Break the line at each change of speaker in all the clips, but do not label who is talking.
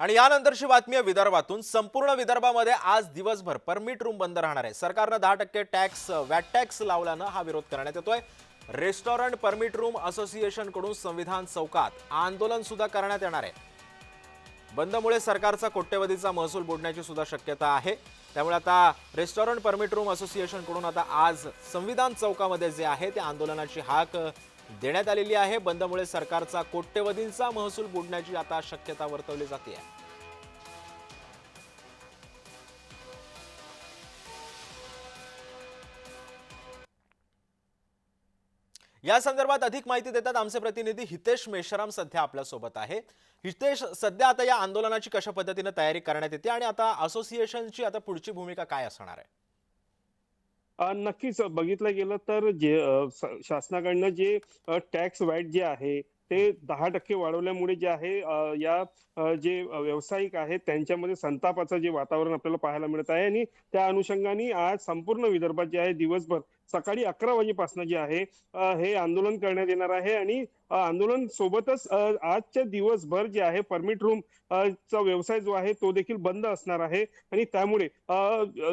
आणि यानंतरची बातमी आहे विदर्भातून. संपूर्ण विदर्भामध्ये आज दिवसभर परमिट रूम बंद राहणार आहे. सरकारनं दहा टक्के टॅक्स वॅट टॅक्स लावल्यानं हा विरोध करण्यात येतोय. रेस्टॉरंट परमिट रूम असोसिएशनकडून संविधान चौकात आंदोलन सुद्धा करण्यात येणार आहे. बंदमुळे सरकारचा कोट्यवधीचा महसूल बुडण्याची सुद्धा शक्यता आहे. त्यामुळे आता रेस्टॉरंट परमिट रूम असोसिएशनकडून आता आज संविधान चौकामध्ये जे आहे ते आंदोलनाची हाक देण्यात आलेली आहे. बंदमुळे सरकारचा कोट्यवधींचा महसूल बुडण्याची आता शक्यता वर्तवली जाते. या संदर्भात अधिक माहिती देतात आमचे प्रतिनिधी हितेश मेश्राम सध्या आपल्यासोबत आहे. हितेश सध्या आता या आंदोलनाची कशा पद्धतीने तयारी करण्यात येते आणि आता असोसिएशनची आता पुढची भूमिका काय असणार आहे?
नक्कीच बघितलं गेलं तर जे शासनाकडनं जे टॅक्स वॅट जे आहे ते दहा टक्के वाढवल्यामुळे जे आहे या जे व्यावसायिक आहेत त्यांच्यामध्ये संतापाचं जे वातावरण आपल्याला पाहायला मिळत आहे आणि त्या अनुषंगाने आज संपूर्ण विदर्भात जे आहे दिवसभर सकाळी अकरा वाजेपासून जे आहे हे आंदोलन करण्यात येणार आहे आणि आंदोलन सोबतच आजच्या दिवसभर जे आहे परमिट रूम चा व्यवसाय जो आहे तो देखील बंद असणार आहे. आणि त्यामुळे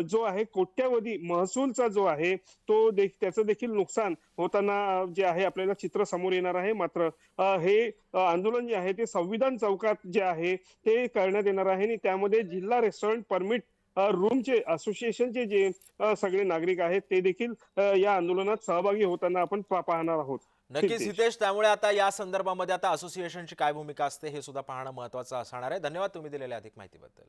जो आहे कोट्यावधी महसूलचा जो आहे तो देख त्याचं देखील नुकसान होताना जे आहे आपल्याला चित्र समोर येणार आहे. मात्र हे आंदोलन जे आहे ते संविधान चौकात जे आहे ते करण्यात येणार आहे. आणि त्यामध्ये जिल्हा रेस्टॉरंट परमिट रूमचे असोसिएशनचे जे सगळे नागरिक आहेत ते देखील या आंदोलनात सहभागी होताना आपण पाहणार आहोत.
नक्कीच. हितेश त्यामुळे आता या संदर्भामध्ये आता असोसिएशनची काय भूमिका असते हे सुद्धा पाहणं महत्वाचं असणार आहे. धन्यवाद तुम्ही दिलेल्या अधिक माहितीबद्दल.